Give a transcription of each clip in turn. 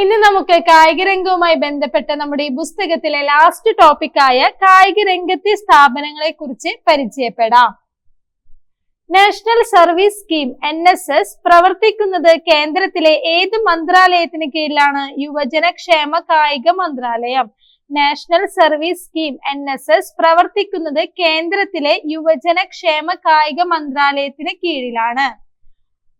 ഇന്ന് നമുക്ക് കായിക രംഗവുമായി ബന്ധപ്പെട്ട നമ്മുടെ ഈ പുസ്തകത്തിലെ ലാസ്റ്റ് ടോപ്പിക്കായ കായിക രംഗത്തെ സ്ഥാപനങ്ങളെ കുറിച്ച് പരിചയപ്പെടാം. National service scheme N S S പ്രവർത്തിക്കുന്നത് കേന്ദ്രത്തിലെ ഏത് മന്ത്രാലയത്തിന് കീഴിലാണ്? യുവജനക്ഷേമ കായിക മന്ത്രാലയം. National service scheme N S S പ്രവർത്തിക്കുന്നത് കേന്ദ്രത്തിലെ യുവജനക്ഷേമ കായിക മന്ത്രാലയത്തിന് കീഴിലാണ്.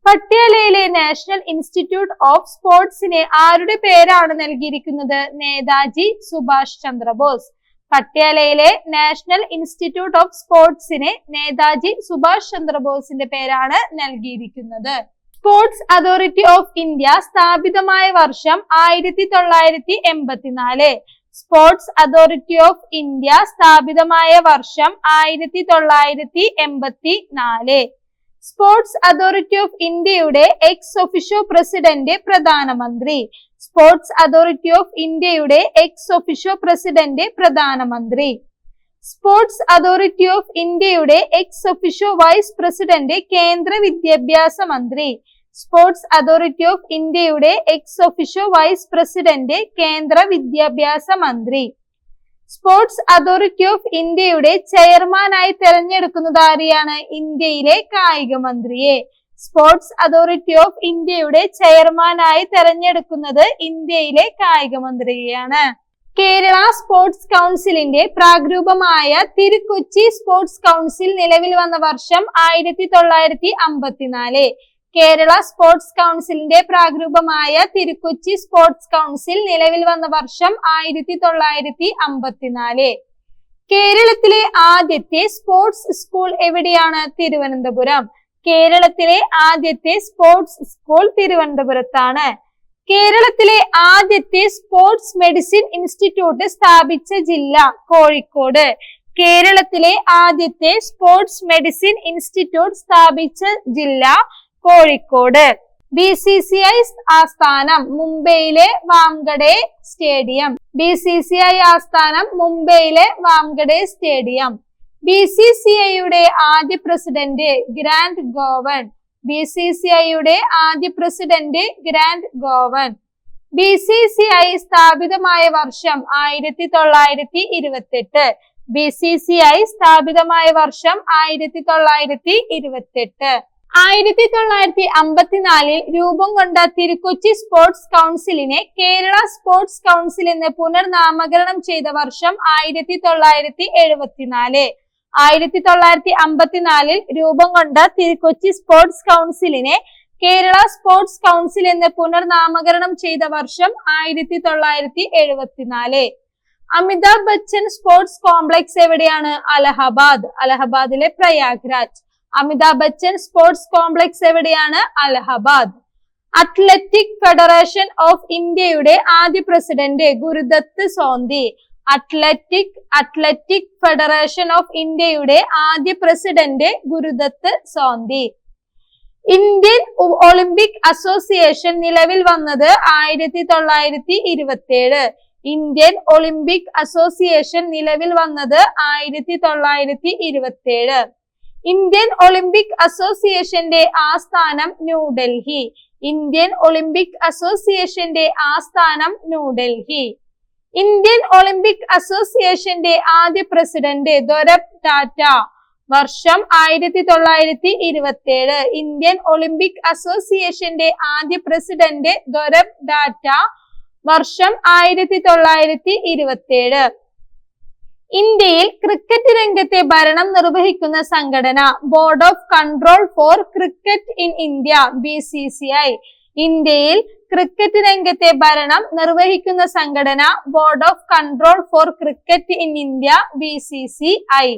പട്യാലയിലെ നാഷണൽ ഇൻസ്റ്റിറ്റ്യൂട്ട് ഓഫ് സ്പോർട്സിന് ആരുടെ പേരാണ് നൽകിയിരിക്കുന്നത്? നേതാജി സുഭാഷ് ചന്ദ്രബോസ്. പട്യാലയിലെ നാഷണൽ ഇൻസ്റ്റിറ്റ്യൂട്ട് ഓഫ് സ്പോർട്സിന് നേതാജി സുഭാഷ് ചന്ദ്രബോസിന്റെ പേരാണ് നൽകിയിരിക്കുന്നത്. സ്പോർട്സ് അതോറിറ്റി ഓഫ് ഇന്ത്യ സ്ഥാപിതമായ വർഷം ആയിരത്തി തൊള്ളായിരത്തി എൺപത്തിനാല് സ്പോർട്സ് അതോറിറ്റി ഓഫ് ഇന്ത്യ സ്ഥാപിതമായ വർഷം ആയിരത്തി തൊള്ളായിരത്തി എൺപത്തി നാല് സ്പോർട്സ് അതോറിറ്റി ഓഫ് ഇന്ത്യയുടെ എക്സ് ഒഫിഷ്യോ പ്രസിഡന്റ് പ്രധാനമന്ത്രി സ്പോർട്സ് അതോറിറ്റി ഓഫ് ഇന്ത്യയുടെ എക്സ് ഒഫിഷ്യോ പ്രസിഡന്റ് പ്രധാനമന്ത്രി സ്പോർട്സ് അതോറിറ്റി ഓഫ് ഇന്ത്യയുടെ എക്സ് ഒഫിഷ്യോ വൈസ് പ്രസിഡന്റ് കേന്ദ്ര വിദ്യാഭ്യാസ മന്ത്രി സ്പോർട്സ് അതോറിറ്റി ഓഫ് ഇന്ത്യയുടെ എക്സ് ഒഫിഷ്യോ വൈസ് പ്രസിഡന്റ് കേന്ദ്ര വിദ്യാഭ്യാസ മന്ത്രി സ്പോർട്സ് അതോറിറ്റി ഓഫ് ഇന്ത്യയുടെ ചെയർമാനായി തെരഞ്ഞെടുക്കുന്നത് ആരെയാണ്? ഇന്ത്യയിലെ കായിക മന്ത്രിയെ. സ്പോർട്സ് അതോറിറ്റി ഓഫ് ഇന്ത്യയുടെ ചെയർമാനായി തെരഞ്ഞെടുക്കുന്നത് ഇന്ത്യയിലെ കായിക മന്ത്രിയെയാണ്. കേരള സ്പോർട്സ് കൗൺസിലിന്റെ പ്രാഗ്രൂപമായ തിരുക്കൊച്ചി സ്പോർട്സ് കൗൺസിൽ നിലവിൽ വന്ന വർഷം ആയിരത്തി തൊള്ളായിരത്തി അമ്പത്തിനാല്. കേരള സ്പോർട്സ് കൗൺസിലിന്റെ പ്രാഗ്രൂപമായ തിരുക്കൊച്ചി സ്പോർട്സ് കൗൺസിൽ നിലവിൽ വന്ന വർഷം ആയിരത്തി തൊള്ളായിരത്തി അമ്പത്തിനാല്. കേരളത്തിലെ ആദ്യത്തെ സ്പോർട്സ് സ്കൂൾ എവിടെയാണ്? തിരുവനന്തപുരം. കേരളത്തിലെ ആദ്യത്തെ സ്പോർട്സ് സ്കൂൾ തിരുവനന്തപുരത്താണ്. കേരളത്തിലെ ആദ്യത്തെ സ്പോർട്സ് മെഡിസിൻ ഇൻസ്റ്റിറ്റ്യൂട്ട് സ്ഥാപിച്ച ജില്ല കോഴിക്കോട്. കേരളത്തിലെ ആദ്യത്തെ സ്പോർട്സ് മെഡിസിൻ ഇൻസ്റ്റിറ്റ്യൂട്ട് സ്ഥാപിച്ച ജില്ല Kozhikode. B C C I ആസ്ഥാനം മുംബൈയിലെ Wankhede stadium. B C C I ആസ്ഥാനം മുംബൈയിലെ Wankhede stadium. B C C ഐയുടെ ആദ്യ president Grant Govan. B C C ഐയുടെ ആദ്യ president Grant Govan. B C C I സ്ഥാപിതമായ വർഷം ആയിരത്തി തൊള്ളായിരത്തി ഇരുപത്തെട്ട് ബി സി സി ഐ സ്ഥാപിതമായ വർഷം ആയിരത്തി തൊള്ളായിരത്തി ഇരുപത്തെട്ട് ആയിരത്തി തൊള്ളായിരത്തി അമ്പത്തിനാലിൽ രൂപം കൊണ്ട തിരുക്കൊച്ചി സ്പോർട്സ് കൗൺസിലിനെ കേരള സ്പോർട്സ് കൗൺസിൽ എന്ന് പുനർനാമകരണം ചെയ്ത വർഷം ആയിരത്തി തൊള്ളായിരത്തി എഴുപത്തിനാല് ആയിരത്തി തൊള്ളായിരത്തി അമ്പത്തിനാലിൽ രൂപം കൊണ്ട തിരുക്കൊച്ചി സ്പോർട്സ് കൗൺസിലിനെ കേരള സ്പോർട്സ് കൗൺസിൽ എന്ന് പുനർനാമകരണം ചെയ്ത വർഷം ആയിരത്തി തൊള്ളായിരത്തി എഴുപത്തിനാല് അമിതാഭ് ബച്ചൻ സ്പോർട്സ് കോംപ്ലക്സ് എവിടെയാണ്? അലഹബാദ്. അലഹബാദിലെ പ്രയാഗ്രാജ്. അമിതാഭ് ബച്ചൻ സ്പോർട്സ് കോംപ്ലക്സ് എവിടെയാണ്? അലഹബാദ്. അത്ലറ്റിക് ഫെഡറേഷൻ ഓഫ് ഇന്ത്യയുടെ ആദ്യ president Gurudutt Sondhi. Athletic athletic federation of ഇന്ത്യയുടെ ആദ്യ president Gurudutt Sondhi. Indian Olympic association നിലവിൽ വന്നത് ആയിരത്തി തൊള്ളായിരത്തി ഇരുപത്തിയേഴ് ഇന്ത്യൻ ഒളിമ്പിക് അസോസിയേഷൻ നിലവിൽ വന്നത് ആയിരത്തി തൊള്ളായിരത്തി ഇരുപത്തിയേഴ് ഇന്ത്യൻ ഒളിമ്പിക് അസോസിയേഷന്റെ ആസ്ഥാനം ന്യൂഡൽഹി ഇന്ത്യൻ ഒളിമ്പിക് അസോസിയേഷന്റെ ആസ്ഥാനം ന്യൂഡൽഹി ഇന്ത്യൻ ഒളിമ്പിക് അസോസിയേഷന്റെ ആദ്യ പ്രസിഡന്റ് ദൊരബ് ടാറ്റ വർഷം ആയിരത്തി തൊള്ളായിരത്തി ഇരുപത്തിയേഴ് ഇന്ത്യൻ ഒളിമ്പിക് അസോസിയേഷന്റെ ആദ്യ പ്രസിഡന്റ് ദൊരബ് ടാറ്റ വർഷം ആയിരത്തി തൊള്ളായിരത്തി ഇരുപത്തിയേഴ് ഇന്ത്യയിൽ ക്രിക്കറ്റ് രംഗത്തെ ഭരണം നിർവഹിക്കുന്ന സംഘടന board of control for cricket in India B C C I ഇന്ത്യയിൽ ക്രിക്കറ്റ് രംഗത്തെ ഭരണം നിർവഹിക്കുന്ന സംഘടന board of control for cricket in India B C C I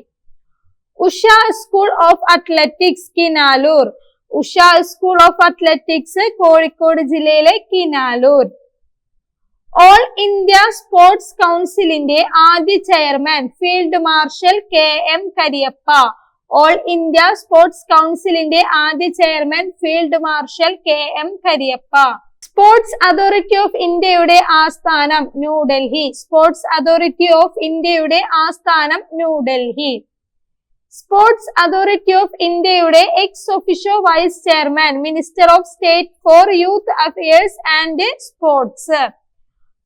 Usha school of athletics Kinalur Usha school of athletics Kozhikode ജില്ലയിലെ Kinalur all India sports കൗൺസിലിന്റെ ആദ്യ chairman field marshal K M Cariappa all India sports കൗൺസിലിന്റെ ആദ്യ chairman field marshal K M Cariappa sports authority of ഇന്ത്യയുടെ ആസ്ഥാനം New Delhi sports authority of ഇന്ത്യയുടെ ആസ്ഥാനം New Delhi sports authority of ഇന്ത്യയുടെ ex officio vice chairman minister of state for youth affairs and sports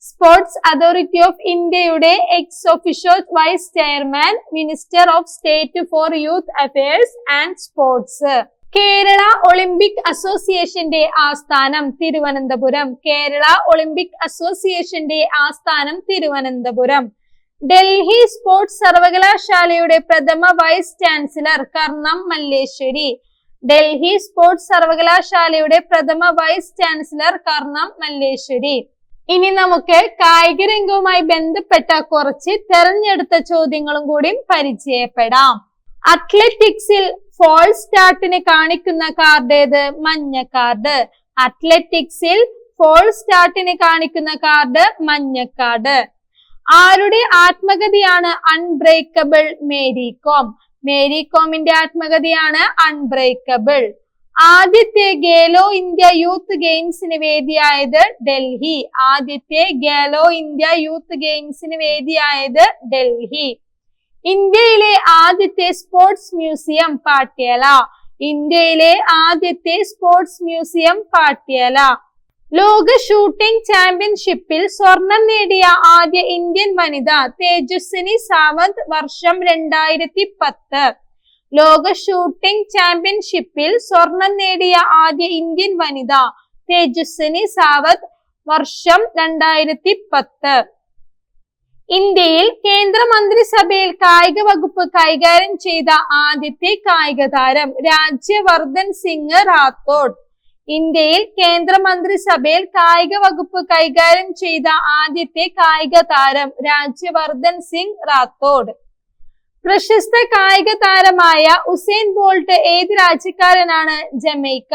sports authority of ഇന്ത്യയുടെ ex officio vice chairman minister of state for youth affairs and sports Kerala Olympic അസോസിയേഷന്റെ ആസ്ഥാനം Thiruvananthapuram. Kerala Olympic അസോസിയേഷന്റെ ആസ്ഥാനം Thiruvananthapuram. Delhi sports സർവകലാശാലയുടെ പ്രഥമ vice chancellor Karnam Malleshwari. Delhi sports സർവകലാശാലയുടെ പ്രഥമ vice chancellor Karnam Malleshwari. ഇനി നമുക്ക് കായിക രംഗവുമായി ബന്ധപ്പെട്ട കുറച്ച് തെരഞ്ഞെടുത്ത ചോദ്യങ്ങളും കൂടി പരിചയപ്പെടാം. അത്ലറ്റിക്സിൽ ഫോൾ സ്റ്റാർട്ടിന് കാണിക്കുന്ന കാർഡ് ഏത്? മഞ്ഞ കാർഡ് അത്ലറ്റിക്സിൽ ഫോൾ സ്റ്റാർട്ടിന് കാണിക്കുന്ന കാർഡ് മഞ്ഞ കാർഡ് ആരുടെ ആത്മകഥയാണ് അൺബ്രേക്കബിൾ മേരി കോം മേരി കോമിന്റെ ആത്മകഥയാണ് അൺബ്രേക്കബിൾ ആദ്യത്തെ ഗേലോ ഇന്ത്യ യൂത്ത് ഗെയിംസിന് വേദിയായത് ഡൽഹി. ആദ്യത്തെ ഗേലോ ഇന്ത്യ യൂത്ത് ഗെയിംസിന് വേദിയായത് ഡൽഹി. ഇന്ത്യയിലെ ആദ്യത്തെ സ്പോർട്സ് മ്യൂസിയം പാട്യാല. ഇന്ത്യയിലെ ആദ്യത്തെ സ്പോർട്സ് മ്യൂസിയം പാട്യാല. ലോക ഷൂട്ടിംഗ് ചാമ്പ്യൻഷിപ്പിൽ സ്വർണം നേടിയ ആദ്യ ഇന്ത്യൻ വനിത തേജസ്വിനി സാവന്ത് വർഷം രണ്ടായിരത്തി പത്ത്. ലോക ഷൂട്ടിംഗ് ചാമ്പ്യൻഷിപ്പിൽ സ്വർണം നേടിയ ആദ്യ ഇന്ത്യൻ വനിത തേജസ്വിനി സാവത് വർഷം രണ്ടായിരത്തി പത്ത് ഇന്ത്യയിൽ കേന്ദ്ര മന്ത്രിസഭയിൽ കായിക വകുപ്പ് കൈകാര്യം ചെയ്ത ആദ്യത്തെ കായിക താരം രാജ്യവർദ്ധൻ സിംഗ് റാത്തോഡ്. ഇന്ത്യയിൽ കേന്ദ്ര മന്ത്രിസഭയിൽ കായിക വകുപ്പ് കൈകാര്യം ചെയ്ത ആദ്യത്തെ കായിക താരം രാജ്യവർദ്ധൻ സിംഗ് റാത്തോഡ്. പ്രശസ്ത കായിക താരമായ ഉസൈൻ ബോൾട്ട് ഏത് രാജ്യക്കാരനാണ് ജമൈക്ക?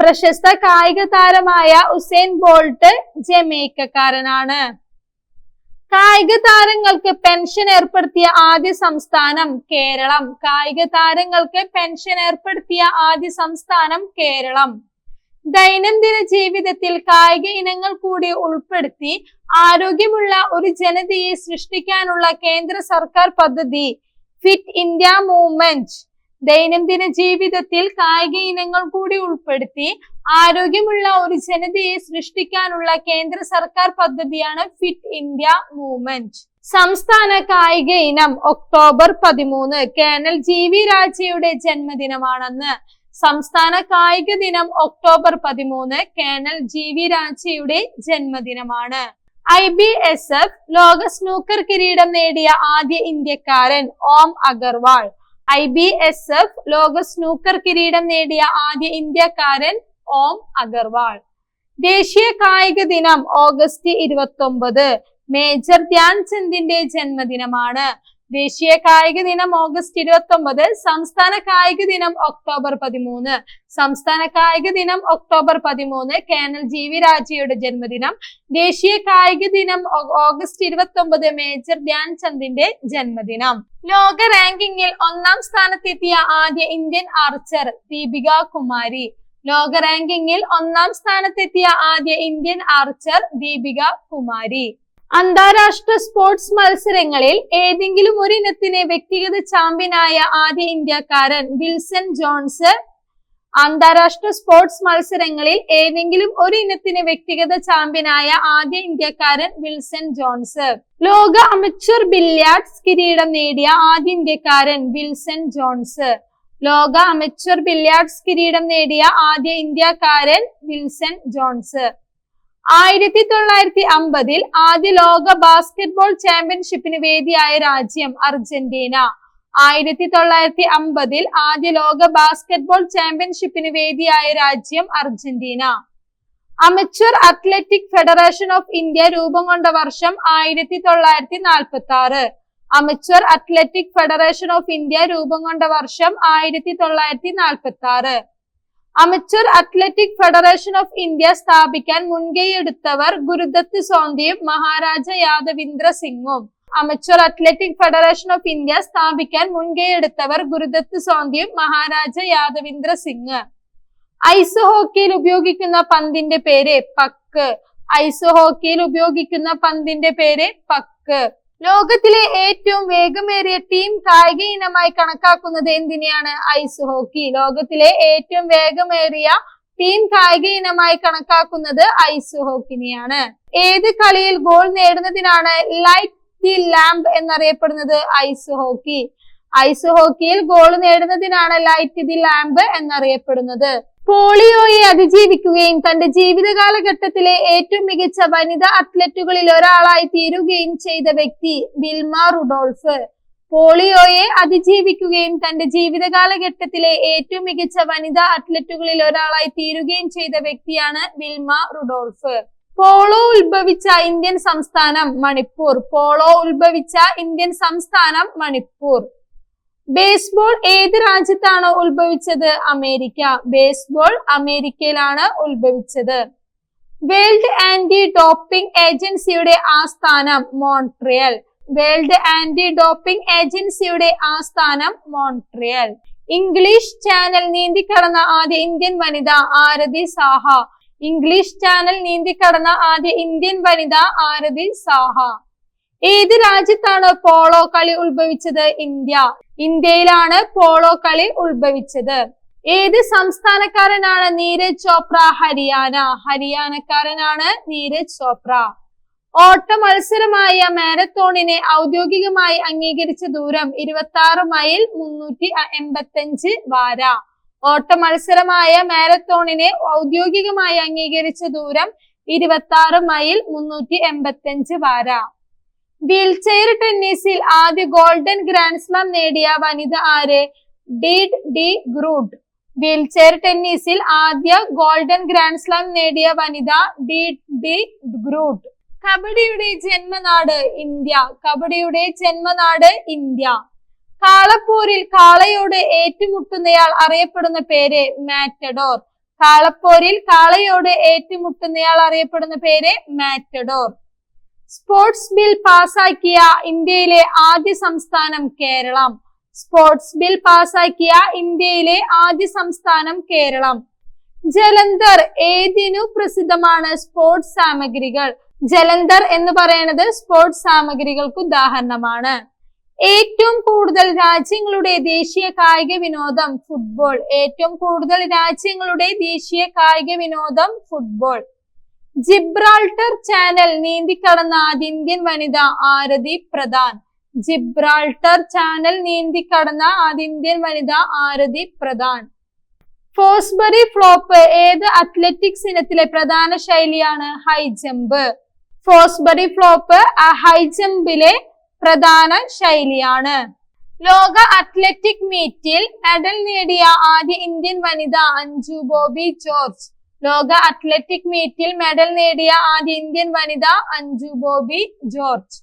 പ്രശസ്ത കായിക താരമായ ഉസൈൻ ബോൾട്ട് ജമൈക്കക്കാരനാണ്. കായിക താരങ്ങൾക്ക് പെൻഷൻ ഏർപ്പെടുത്തിയ ആദ്യ സംസ്ഥാനം കേരളം. കായിക താരങ്ങൾക്ക് പെൻഷൻ ഏർപ്പെടുത്തിയ ആദ്യ സംസ്ഥാനം കേരളം. ദൈനംദിന ജീവിതത്തിൽ കായിക ഇനങ്ങൾ കൂടി ഉൾപ്പെടുത്തി ആരോഗ്യമുള്ള ഒരു ജനതയെ സൃഷ്ടിക്കാനുള്ള കേന്ദ്ര സർക്കാർ പദ്ധതി ഫിറ്റ് ഇന്ത്യ മൂവ്മെന്റ് ദൈനംദിന ജീവിതത്തിൽ കായിക ഇനങ്ങൾ കൂടി ഉൾപ്പെടുത്തി ആരോഗ്യമുള്ള ഒരു ജനതയെ സൃഷ്ടിക്കാനുള്ള കേന്ദ്ര സർക്കാർ പദ്ധതിയാണ് ഫിറ്റ് ഇന്ത്യ മൂവ്മെന്റ് സംസ്ഥാന കായിക ഇനം ഒക്ടോബർ പതിമൂന്ന് കേണൽ ജി വി രാജയുടെ ജന്മദിനമാണെന്ന് സംസ്ഥാന കായിക ദിനം ഒക്ടോബർ പതിമൂന്ന് കേണൽ ജി വി രാജയുടെ ജന്മദിനമാണ്. ഐ ബി എസ് എഫ് ലോക സ്നൂക്കർ കിരീടം നേടിയ ആദ്യ ഇന്ത്യക്കാരൻ Om Agarwal. I B S F ലോക സ്നൂക്കർ കിരീടം നേടിയ ആദ്യ ഇന്ത്യക്കാരൻ ഓം അഗർവാൾ. ദേശീയ കായിക ദിനം ഓഗസ്റ്റ് ഇരുപത്തി ഒമ്പത് മേജർ ധ്യാൻചന്ദിന്റെ ജന്മദിനമാണ്. ദേശീയ കായിക ദിനം ഓഗസ്റ്റ് ഇരുപത്തി ഒമ്പത് സംസ്ഥാന കായിക ദിനം ഒക്ടോബർ പതിമൂന്ന്. സംസ്ഥാന കായിക ദിനം ഒക്ടോബർ പതിമൂന്ന് കേണൽ ജി വി രാജയുടെ ജന്മദിനം. ദേശീയ കായിക ദിനം ഓഗസ്റ്റ് ഇരുപത്തി ഒമ്പത് മേജർ ധ്യാൻചന്ദിന്റെ ജന്മദിനം. ലോക റാങ്കിങ്ങിൽ ഒന്നാം സ്ഥാനത്തെത്തിയ ആദ്യ ഇന്ത്യൻ ആർച്ചർ ദീപിക കുമാരി. ലോക റാങ്കിങ്ങിൽ ഒന്നാം സ്ഥാനത്തെത്തിയ ആദ്യ ഇന്ത്യൻ ആർച്ചർ ദീപിക കുമാരി. അന്താരാഷ്ട്ര സ്പോർട്സ് മത്സരങ്ങളിൽ ഏതെങ്കിലും ഒരു ഇനത്തിന് വ്യക്തിഗത ചാമ്പ്യനായ ആദ്യ ഇന്ത്യക്കാരൻ വിൽസൺ ജോൺസ് അന്താരാഷ്ട്ര സ്പോർട്സ് മത്സരങ്ങളിൽ ഏതെങ്കിലും ഒരു ഇനത്തിന് വ്യക്തിഗത ചാമ്പ്യനായ ആദ്യ ഇന്ത്യക്കാരൻ വിൽസൺ ജോൺസ് ലോക അമച്വർ ബില്യാർഡ്സ് കിരീടം നേടിയ ആദ്യ ഇന്ത്യക്കാരൻ വിൽസൺ ജോൺസ് ലോക അമച്വർ ബില്യാർഡ്സ് കിരീടം നേടിയ ആദ്യ ഇന്ത്യക്കാരൻ വിൽസൺ ജോൺസ് ആയിരത്തി തൊള്ളായിരത്തി അമ്പതിൽ ആദ്യ ലോക ബാസ്കറ്റ്ബോൾ ചാമ്പ്യൻഷിപ്പിന് വേദിയായ രാജ്യം അർജന്റീന. ആയിരത്തി തൊള്ളായിരത്തി അമ്പതിൽ ആദ്യ ലോക ബാസ്കറ്റ്ബോൾ ചാമ്പ്യൻഷിപ്പിന് വേദിയായ രാജ്യം Argentina. Amateur athletic federation of India രൂപം കൊണ്ട വർഷം ആയിരത്തി തൊള്ളായിരത്തി നാൽപ്പത്തി ആറ് amateur athletic federation of India രൂപം കൊണ്ട വർഷം ആയിരത്തി തൊള്ളായിരത്തി നാൽപ്പത്തി ആറ് amateur athletic federation of India സ്ഥാപിക്കാൻ മുൻകൈയെടുത്തവർ ഗുരുദത്ത് സോന്തിയും മഹാരാജ യാദവീന്ദ്ര സിംഗും. Amateur athletic federation of India സ്ഥാപിക്കാൻ മുൻകൈയെടുത്തവർ ഗുരുദത്ത് സോന്തിയും മഹാരാജ യാദവീന്ദ്ര സിംഗ്. ഐസ് ഹോക്കിയിൽ ഉപയോഗിക്കുന്ന പന്തിന്റെ പേര് പക്ക്. ഐസ് ഹോക്കിയിൽ ഉപയോഗിക്കുന്ന പന്തിന്റെ പേര് പക്ക്. ലോകത്തിലെ ഏറ്റവും വേഗമേറിയ ടീം കായിക ഇനമായി കണക്കാക്കുന്നത് എന്തിനെയാണ്? ഐസ് ഹോക്കി ലോകത്തിലെ ഏറ്റവും വേഗമേറിയ ടീം കായിക ഇനമായി കണക്കാക്കുന്നത് ഐസ് ഹോക്കിനെയാണ് ഏത് കളിയിൽ ഗോൾ നേടുന്നതിനാണ് ലൈറ്റ് ദി ലാമ്പ് എന്നറിയപ്പെടുന്നത് ഐസ് ഹോക്കി ഐസ് ഹോക്കിയിൽ ഗോൾ നേടുന്നതിനാണ് ലൈറ്റ് ദി ലാമ്പ് എന്നറിയപ്പെടുന്നത്. പോളിയോയെ അതിജീവിക്കുകയും തന്റെ ജീവിത കാലഘട്ടത്തിലെ ഏറ്റവും മികച്ച വനിതാ അത്ലറ്റുകളിൽ ഒരാളായി തീരുകയും ചെയ്ത വ്യക്തി ബിൽമ റുഡോൾഫ്. പോളിയോയെ അതിജീവിക്കുകയും തന്റെ ജീവിത കാലഘട്ടത്തിലെ ഏറ്റവും മികച്ച വനിതാ അത്ലറ്റുകളിൽ ഒരാളായി തീരുകയും ചെയ്ത വ്യക്തിയാണ് ബിൽമ റുഡോൾഫ്. പോളോ ഉത്ഭവിച്ച ഇന്ത്യൻ സംസ്ഥാനം മണിപ്പൂർ. പോളോ ഉത്ഭവിച്ച ഇന്ത്യൻ സംസ്ഥാനം മണിപ്പൂർ. ബേസ്ബോൾ ഏത് രാജ്യത്താണ് ഉത്ഭവിച്ചത്? അമേരിക്ക. ബേസ്ബോൾ അമേരിക്കയിലാണ് ഉത്ഭവിച്ചത്. വേൾഡ് ആന്റി ഡോപ്പിംഗ് ഏജൻസിയുടെ ആസ്ഥാനം മോൺട്രിയൽ. വേൾഡ് ആന്റി ഡോപ്പിംഗ് ഏജൻസിയുടെ ആസ്ഥാനം മോൺട്രിയൽ. ഇംഗ്ലീഷ് ചാനൽ നീന്തി കടന്ന ആദ്യ ഇന്ത്യൻ വനിത ആരതി സാഹ. ഇംഗ്ലീഷ് ചാനൽ നീന്തി കടന്ന ആദ്യ ഇന്ത്യൻ വനിത ആരതി സാഹ. ഏത് രാജ്യത്താണ് പോളോ കളി ഉത്ഭവിച്ചത്? ഇന്ത്യ. ഇന്ത്യയിലാണ് പോളോ കളി ഉത്ഭവിച്ചത്. ഏത് സംസ്ഥാനക്കാരനാണ് നീരജ് ചോപ്ര? ഹരിയാന. ഹരിയാനക്കാരനാണ് നീരജ് ചോപ്ര. ഓട്ട മത്സരമായ മാരത്തോണിനെ ഔദ്യോഗികമായി അംഗീകരിച്ച ദൂരം ഇരുപത്തി ആറ് മൈൽ മുന്നൂറ്റി എൺപത്തഞ്ച് വാര. ഓട്ട മത്സരമായ മാരത്തോണിനെ ഔദ്യോഗികമായി അംഗീകരിച്ച ദൂരം ഇരുപത്തി ആറ് മൈൽ മുന്നൂറ്റി എൺപത്തഞ്ച് വാര. വീൽചെയർ ടെന്നീസിൽ ആദ്യ ഗോൾഡൻ ഗ്രാൻഡ് സ്ലാം നേടിയ വനിത ആര്? ഡീഡ് ഡി ഗ്രൂഡ് വീൽചെയർ ടെന്നീസിൽ ആദ്യ ഗോൾഡൻ ഗ്രാൻഡ് സ്ലാം നേടിയ വനിത ഡീഡ് ഡി ഗ്രൂഡ് കബഡിയുടെ ജന്മനാട് ഇന്ത്യ. കബഡിയുടെ ജന്മനാട് ഇന്ത്യ. കാളപ്പൂരിൽ കാളയോട് ഏറ്റുമുട്ടുന്നയാൾ അറിയപ്പെടുന്ന പേര് മാറ്റഡോർ. കാളപ്പൂരിൽ കാളയോട് ഏറ്റുമുട്ടുന്നയാൾ അറിയപ്പെടുന്ന പേര് മാറ്റഡോർ. സ്പോർട്സ് ബിൽ പാസാക്കിയ ഇന്ത്യയിലെ ആദ്യ സംസ്ഥാനം കേരളം സ്പോർട്സ് ബിൽ പാസാക്കിയ ഇന്ത്യയിലെ ആദ്യ സംസ്ഥാനം കേരളം ജലന്ധർ ഏതിനു പ്രസിദ്ധമാണ് സ്പോർട്സ് സാമഗ്രികൾ? ജലന്ധർ എന്ന് പറയുന്നത് സ്പോർട്സ് സാമഗ്രികൾക്ക് ഉദാഹരണമാണ്. ഏറ്റവും കൂടുതൽ രാജ്യങ്ങളുടെ ദേശീയ കായിക വിനോദം ഫുട്ബോൾ ഏറ്റവും കൂടുതൽ രാജ്യങ്ങളുടെ ദേശീയ കായിക വിനോദം ഫുട്ബോൾ ജിബ്രാൾട്ടർ ചാനൽ നീന്തിക്കടന്ന ആദ്യ ഇന്ത്യൻ വനിത ആരതി പ്രധാൻ. ജിബ്രാൾട്ടർ ചാനൽ നീന്തിക്കടന്ന ആദ്യ ഇന്ത്യൻ വനിത ആരതി പ്രധാൻ. ഫോസ്ബറി ഫ്ലോപ്പ് ഏത് അത്ലറ്റിക്സ് ഇനത്തിലെ പ്രധാന ശൈലിയാണ് high jump? Fosbury flop high ജമ്പിലെ പ്രധാന ശൈലിയാണ്. ലോക അത്ലറ്റിക് മീറ്റിൽ മെഡൽ നേടിയ ആദ്യ ഇന്ത്യൻ വനിത അഞ്ജു ബോബി ജോർജ്. ലോക അത്ലറ്റിക് മീറ്റിൽ മെഡൽ നേടിയ ആദ്യ ഇന്ത്യൻ വനിത അഞ്ജു ബോബി ജോർജ്.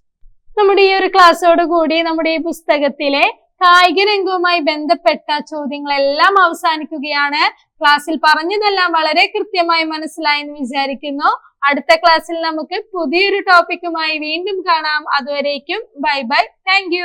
നമ്മുടെ ഈ ഒരു ക്ലാസ്സോട് കൂടി നമ്മുടെ ഈ പുസ്തകത്തിലെ കായിക രംഗവുമായി ബന്ധപ്പെട്ട ചോദ്യങ്ങളെല്ലാം അവസാനിക്കുകയാണ്. ക്ലാസ്സിൽ പറഞ്ഞതെല്ലാം വളരെ കൃത്യമായി മനസ്സിലായെന്ന് വിചാരിക്കുന്നു. അടുത്ത ക്ലാസ്സിൽ നമുക്ക് പുതിയൊരു ടോപ്പിക്കുമായി വീണ്ടും കാണാം. അതുവരേക്കും ബൈ ബൈ. താങ്ക്